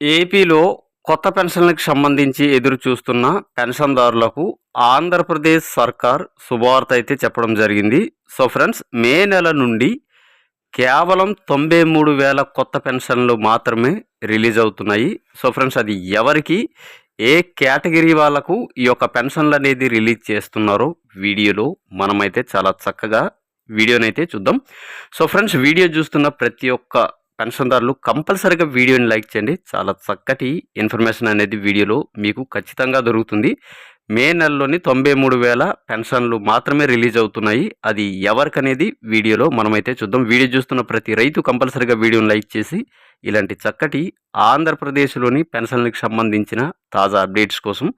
ఏపీలో కొత్త పెన్షన్లకు సంబంధించి ఎదురు చూస్తున్న పెన్షన్దారులకు ఆంధ్రప్రదేశ్ సర్కార్ శుభవార్త అయితే చెప్పడం జరిగింది. సో ఫ్రెండ్స్ మే నెల నుండి కేవలం తొంభై మూడు వేల కొత్త పెన్షన్లు మాత్రమే రిలీజ్ అవుతున్నాయి. సో ఫ్రెండ్స్ అది ఎవరికి ఏ కేటగిరీ వాళ్ళకు ఈ యొక్క పెన్షన్లు అనేది రిలీజ్ చేస్తున్నారో వీడియోలో మనమైతే చాలా చక్కగా వీడియోనైతే చూద్దాం. సో ఫ్రెండ్స్ వీడియో చూస్తున్న ప్రతి ఒక్క పెన్షన్దారులు కంపల్సరీగా వీడియోని లైక్ చేయండి. చాలా చక్కటి ఇన్ఫర్మేషన్ అనేది వీడియోలో మీకు ఖచ్చితంగా దొరుకుతుంది. మే నెలలోని తొంభై మూడు వేల పెన్షన్లు మాత్రమే రిలీజ్ అవుతున్నాయి. అది ఎవరికనేది వీడియోలో మనమైతే చూద్దాం. వీడియో చూస్తున్న ప్రతి రైతు కంపల్సరీగా వీడియోని లైక్ చేసి ఇలాంటి చక్కటి ఆంధ్రప్రదేశ్లోని పెన్షన్లకు సంబంధించిన తాజా అప్డేట్స్ కోసం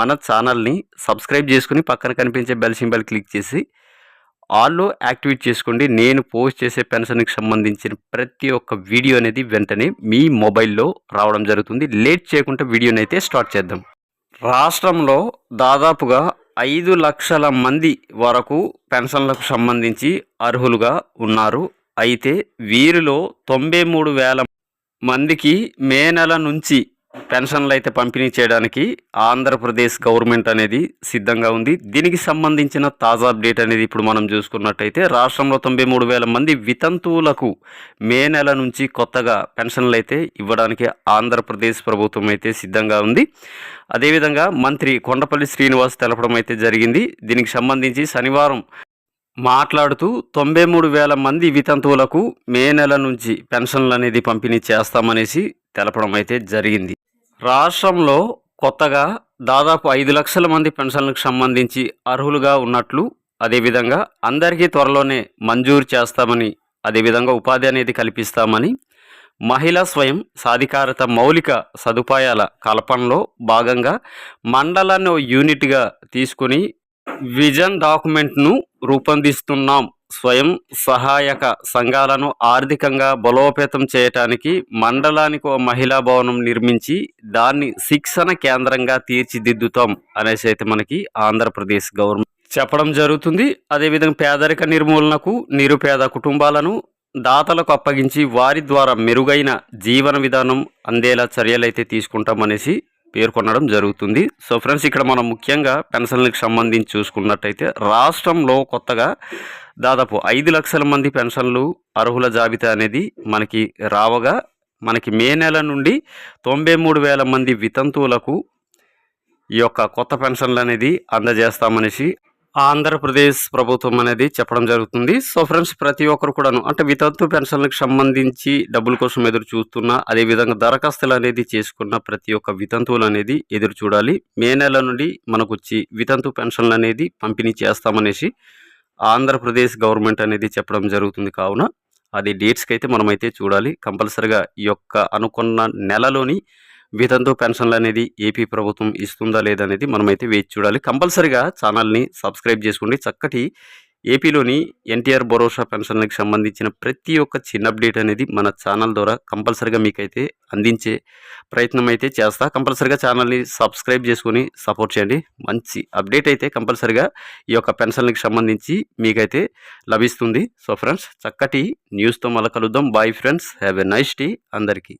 మన ఛానల్ని సబ్స్క్రైబ్ చేసుకుని పక్కన కనిపించే బెల్ సింబల్ క్లిక్ చేసి ఆల్లో యాక్టివేట్ చేసుకోండి. నేను పోస్ట్ చేసే పెన్షన్కి సంబంధించిన ప్రతి ఒక్క వీడియో అనేది వెంటనే మీ మొబైల్లో రావడం జరుగుతుంది. లేట్ చేయకుండా వీడియోని అయితే స్టార్ట్ చేద్దాం. రాష్ట్రంలో దాదాపుగా ఐదు లక్షల మంది వరకు పెన్షన్లకు సంబంధించి అర్హులుగా ఉన్నారు. అయితే వీరిలో తొంభై మూడు వేల మందికి మే నెల నుంచి పెన్షన్లు అయితే పంపిణీ చేయడానికి ఆంధ్రప్రదేశ్ గవర్నమెంట్ అనేది సిద్ధంగా ఉంది. దీనికి సంబంధించిన తాజా అప్డేట్ అనేది ఇప్పుడు మనం చూసుకున్నట్టయితే రాష్ట్రంలో తొంభై మూడు వేల మంది వితంతువులకు మే నెల నుంచి కొత్తగా పెన్షన్లు అయితే ఇవ్వడానికి ఆంధ్రప్రదేశ్ ప్రభుత్వం అయితే సిద్ధంగా ఉంది. అదేవిధంగా మంత్రి కొండపల్లి శ్రీనివాస్ తెలపడం అయితే జరిగింది. దీనికి సంబంధించి శనివారం మాట్లాడుతూ తొంభై మూడు వేల మంది వితంతువులకు మే నెల నుంచి పెన్షన్లు అనేది పంపిణీ చేస్తామనేసి తెలపడం అయితే జరిగింది. రాష్ట్రంలో కొత్తగా దాదాపు ఐదు లక్షల మంది పెన్షన్లకు సంబంధించి అర్హులుగా ఉన్నట్లు అదేవిధంగా అందరికీ త్వరలోనే మంజూరు చేస్తామని అదేవిధంగా ఉపాధి అనేది కల్పిస్తామని మహిళా స్వయం సాధికారత మౌలిక సదుపాయాల కల్పనలో భాగంగా మండలాన్ని యూనిట్గా తీసుకుని విజన్ డాక్యుమెంట్ను రూపొందిస్తున్నాం. స్వయం సహాయక సంఘాలను ఆర్థికంగా బలోపేతం చేయటానికి మండలానికి ఓ మహిళా భవనం నిర్మించి దాన్ని శిక్షణ కేంద్రంగా తీర్చిదిద్దుతాం అనేసి అయితే మనకి ఆంధ్రప్రదేశ్ గవర్నమెంట్ చెప్పడం జరుగుతుంది. అదేవిధంగా పేదరిక నిర్మూలనకు నిరుపేద కుటుంబాలను దాతలకు అప్పగించి వారి ద్వారా మెరుగైన జీవన విధానం అందేలా చర్యలు అయితే తీసుకుంటామనేసి పేర్కొనడం జరుగుతుంది. సో ఫ్రెండ్స్ ఇక్కడ మనం ముఖ్యంగా పెన్షన్లకు సంబంధించి చూసుకున్నట్టయితే రాష్ట్రంలో కొత్తగా దాదాపు ఐదు లక్షల మంది పెన్షన్లు అర్హుల జాబితా అనేది మనకి రావగా మనకి మే నెల నుండి తొంభై మూడు వేల మంది వితంతువులకు ఈ యొక్క కొత్త పెన్షన్లు అనేది అందజేస్తామనేసి ఆంధ్రప్రదేశ్ ప్రభుత్వం అనేది చెప్పడం జరుగుతుంది. సో ఫ్రెండ్స్ ప్రతి ఒక్కరు కూడాను అంటే వితంతు పెన్షన్లకు సంబంధించి డబ్బుల కోసం ఎదురు చూస్తున్న అదేవిధంగా దరఖాస్తులు అనేది చేసుకున్న ప్రతి ఒక్క వితంతువులు అనేది ఎదురు చూడాలి. మే నెల నుండి మనకు వచ్చి వితంతు పెన్షన్లు అనేది పంపిణీ చేస్తామనేసి ఆంధ్రప్రదేశ్ గవర్నమెంట్ అనేది చెప్పడం జరుగుతుంది కావున అది డేట్స్కి అయితే మనమైతే చూడాలి. కంపల్సరిగా ఈ యొక్క అనుకున్న నెలలోని వితంతు పెన్షన్లు అనేది ఏపీ ప్రభుత్వం ఇస్తుందా లేదా అనేది మనమైతే వేచి చూడాలి. కంపల్సరిగా ఛానల్ని సబ్స్క్రైబ్ చేసుకోండి. చక్కటి ఏపీలోని ఎన్టీఆర్ భరోసా పెన్షన్లకు సంబంధించిన ప్రతి ఒక్క చిన్న అప్డేట్ అనేది మన ఛానల్ ద్వారా కంపల్సరిగా మీకైతే అందించే ప్రయత్నం అయితే చేస్తా. కంపల్సరిగా ఛానల్ని సబ్స్క్రైబ్ చేసుకొని సపోర్ట్ చేయండి. మంచి అప్డేట్ అయితే కంపల్సరిగా ఈ యొక్క పెన్షన్లకు సంబంధించి మీకైతే లభిస్తుంది. సో ఫ్రెండ్స్ చక్కటి న్యూస్తో మళ్ళీ కలుద్దాం. Bye friends. Have a nice tea అందరికీ.